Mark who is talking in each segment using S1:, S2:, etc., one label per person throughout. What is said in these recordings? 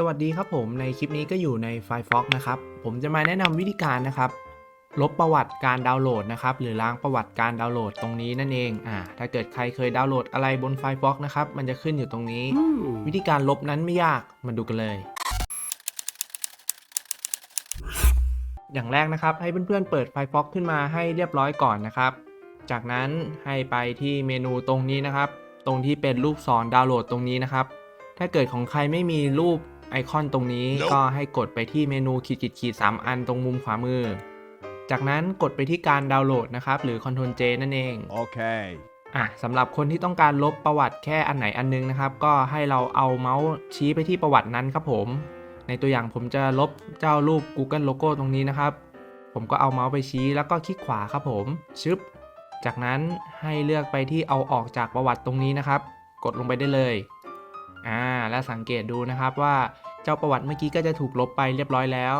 S1: สวัสดีครับผมในคลิปนี้ก็อยู่ใน Firefox นะครับ ผมจะมาแนะนำวิธีการนะครับ ลบประวัติการดาวน์โหลดนะครับ หรือล้างประวัติการดาวน์โหลดตรงนี้นั่นเองอ่าถ้าเกิดใครเคยดาวน์โหลดอะไรบน Firefox นะครับ มันจะขึ้นอยู่ตรงนี้ วิธีการลบนั้นไม่ยากมาดูกันเลย อย่างแรกนะครับ ให้เพื่อนๆเปิด Firefox ขึ้นมาให้เรียบร้อยก่อนนะครับ จากนั้นให้ไปที่เมนูตรงนี้นะครับ ตรงที่เป็นรูปศรดาวน์โหลดตรงนี้นะครับถ้าเกิดของใครไม่มีรูป ไอคอนตรงนี้
S2: Nope
S1: ก็ให้กดไปที่เมนูขีดขีดขีดสามอันตรงมุมขวามือ จากนั้นกดไปที่การดาวน์โหลดนะครับ หรือ Ctrl J นั่นเอง
S2: Okay.
S1: อะสำหรับคนที่ต้องการลบประวัติแค่อันไหนอันนึงนะครับ ก็ให้เราเอาเมาส์ชี้ไปที่ประวัตินั้นครับผม ในตัวอย่างผมจะลบเจ้ารูป Google Logo ตรงนี้นะครับ ผมก็เอาเมาส์ไปชี้แล้วก็คลิกขวาครับผมชึบจากนั้นให้เลือกไปที่เอาออกจากประวัติตรงนี้นะครับ กดลงไปได้เลย อ่าและสังเกตดูนะครับว่าเจ้าประวัติเมื่อกี้ก็จะถูกลบไปเรียบร้อยแล้ว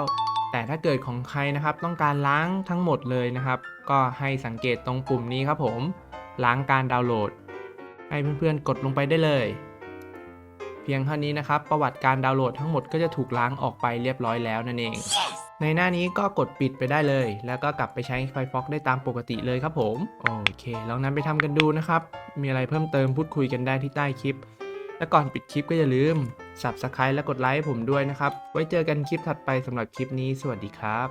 S1: แต่ถ้าเกิดของใครนะครับ ต้องการล้างทั้งหมดเลยนะครับ ก็ให้สังเกตตรงปุ่มนี้ครับผม ล้างการดาวน์โหลด ให้เพื่อนๆกดลงไปได้เลย เพียงเท่านี้นะครับ ประวัติการดาวน์โหลดทั้งหมดก็จะถูกล้างออกไปเรียบร้อยแล้วนั่นเอง ในหน้านี้ก็กดปิดไปได้เลย แล้วก็กลับไปใช้ Firefox ได้ตามปกติเลยครับผมโอเคลองนำไปทำกันดูนะครับ มีอะไรเพิ่มเติมพูดคุยกันได้ที่ใต้คลิป และก่อนปิดคลิปก็อย่าลืม Subscribe และกดไลค์ผมด้วยนะครับ ไว้เจอกันคลิปถัดไปสำหรับคลิปนี้ สวัสดีครับ